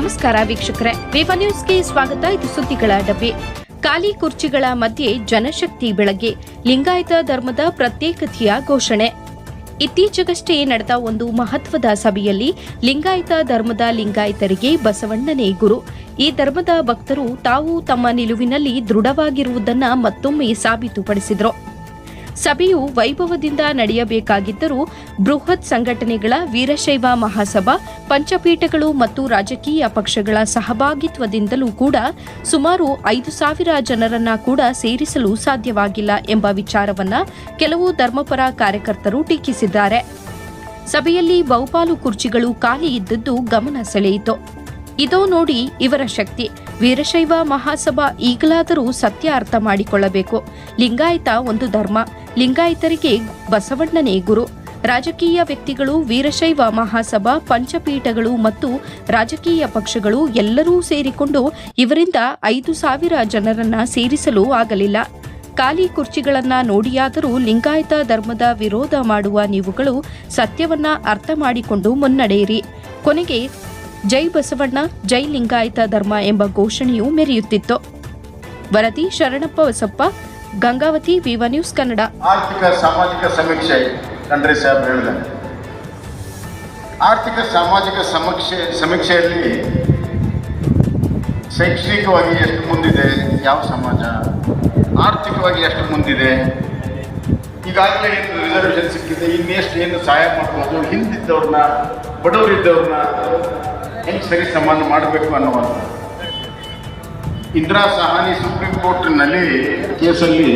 ನಮಸ್ಕಾರ ವೀಕ್ಷಕರೇ. ವಿವ ನ್ಯೂಸ್ಗೆ ಸ್ವಾಗತ. ಇದು ಸುದ್ದಿಗಳ ಡಬ್ಬಿ. ಖಾಲಿ ಕುರ್ಚಿಗಳ ಮಧ್ಯೆ ಜನಶಕ್ತಿ ಬೆಳಗ್ಗೆ. ಲಿಂಗಾಯತ ಧರ್ಮದ ಪ್ರತ್ಯೇಕತೆಯ ಘೋಷಣೆ. ಇತ್ತೀಚೆಗಷ್ಟೇ ನಡೆದ ಒಂದು ಮಹತ್ವದ ಸಭೆಯಲ್ಲಿ ಲಿಂಗಾಯತ ಧರ್ಮದ ಲಿಂಗಾಯತರಿಗೆ ಬಸವಣ್ಣನೇ ಗುರು. ಈ ಧರ್ಮದ ಭಕ್ತರು ತಾವು ತಮ್ಮ ನಿಲುವಿನಲ್ಲಿ ದೃಢವಾಗಿರುವುದನ್ನು ಮತ್ತೊಮ್ಮೆ ಸಾಬೀತುಪಡಿಸಿದರು. ಸಭೆಯು ವೈಭವದಿಂದ ನಡೆಯಬೇಕಾಗಿದ್ದರೂ ಬೃಹತ್ ಸಂಘಟನೆಗಳ ವೀರಶೈವ ಮಹಾಸಭಾ, ಪಂಚಪೀಠಗಳು ಮತ್ತು ರಾಜಕೀಯ ಪಕ್ಷಗಳ ಸಹಭಾಗಿತ್ವದಿಂದಲೂ ಕೂಡ ಸುಮಾರು ಐದು ಸಾವಿರ ಜನರನ್ನ ಕೂಡ ಸೇರಿಸಲು ಸಾಧ್ಯವಾಗಿಲ್ಲ ಎಂಬ ವಿಚಾರವನ್ನ ಕೆಲವು ಧರ್ಮಪರ ಕಾರ್ಯಕರ್ತರು ಟೀಕಿಸಿದ್ದಾರೆ. ಸಭೆಯಲ್ಲಿ ಬಹುಪಾಲು ಕುರ್ಚಿಗಳು ಖಾಲಿ ಇದ್ದದ್ದು ಗಮನ ಸೆಳೆಯಿತು. ಇದೋ ನೋಡಿ ಇವರ ಶಕ್ತಿ. ವೀರಶೈವ ಮಹಾಸಭಾ ಈಗಲಾದರೂ ಸತ್ಯ ಅರ್ಥ ಮಾಡಿಕೊಳ್ಳಬೇಕು. ಲಿಂಗಾಯತ ಒಂದು ಧರ್ಮ. ಲಿಂಗಾಯತರಿಗೆ ಬಸವಣ್ಣನೇ ಗುರು. ರಾಜಕೀಯ ವ್ಯಕ್ತಿಗಳು, ವೀರಶೈವ ಮಹಾಸಭಾ, ಪಂಚಪೀಠಗಳು ಮತ್ತು ರಾಜಕೀಯ ಪಕ್ಷಗಳು ಎಲ್ಲರೂ ಸೇರಿಕೊಂಡು ಇವರಿಂದ ಐದು ಸಾವಿರ ಜನರನ್ನ ಸೇರಿಸಲು ಆಗಲಿಲ್ಲ. ಖಾಲಿ ಕುರ್ಚಿಗಳನ್ನ ನೋಡಿಯಾದರೂ ಲಿಂಗಾಯತ ಧರ್ಮದ ವಿರೋಧ ಮಾಡುವ ನೀವುಗಳು ಸತ್ಯವನ್ನ ಅರ್ಥ ಮಾಡಿಕೊಂಡು ಮುನ್ನಡೆಯಿರಿ. ಕೊನೆಗೆ ಜೈ ಬಸವಣ್ಣ, ಜೈ ಲಿಂಗಾಯತ ಧರ್ಮ ಎಂಬ ಘೋಷಣೆಯೂ ಮೆರೆಯುತ್ತಿತ್ತು. ವರದಿ ಶರಣಪ್ಪ ಬಸಪ್ಪ ಗಂಗಾವತಿ, ವಿವ ನ್ಯೂಸ್ ಕನ್ನಡ. ಆರ್ಥಿಕ ಸಾಮಾಜಿಕ ಸಮೀಕ್ಷೆ ಖಂಡ್ರೆ ಸಾಹೇಬ್ ಹೇಳಿದ್ದಾರೆ ಆರ್ಥಿಕ ಸಾಮಾಜಿಕ ಸಮೀಕ್ಷೆ, ಸಮೀಕ್ಷೆಯಲ್ಲಿ ಶೈಕ್ಷಣಿಕವಾಗಿ ಎಷ್ಟು ಮುಂದಿದೆ, ಯಾವ ಸಮಾಜ? ಆರ್ಥಿಕವಾಗಿ ಎಷ್ಟು ಮುಂದಿದೆ? ಈಗಾಗಲೇ ಏನು ರಿಸರ್ವೇಷನ್ ಸಿಕ್ಕಿದೆ, ಇನ್ನೆಷ್ಟು ಏನು ಸಹಾಯ ಮಾಡ್ಬೋದು? ಹಿಂದಿದ್ದವ್ರನ್ನ, ಬಡವರಿದ್ದವ್ರನ್ನ ಹೆಂಗೆ ಸರಿ ಸಮಾನ ಮಾಡಬೇಕು ಅನ್ನುವಂಥ ಇಂದಿರಾ ಸಹಾನಿ ಸುಪ್ರೀಂ ಕೋರ್ಟ್ನಲ್ಲಿ ಕೇಸಲ್ಲಿ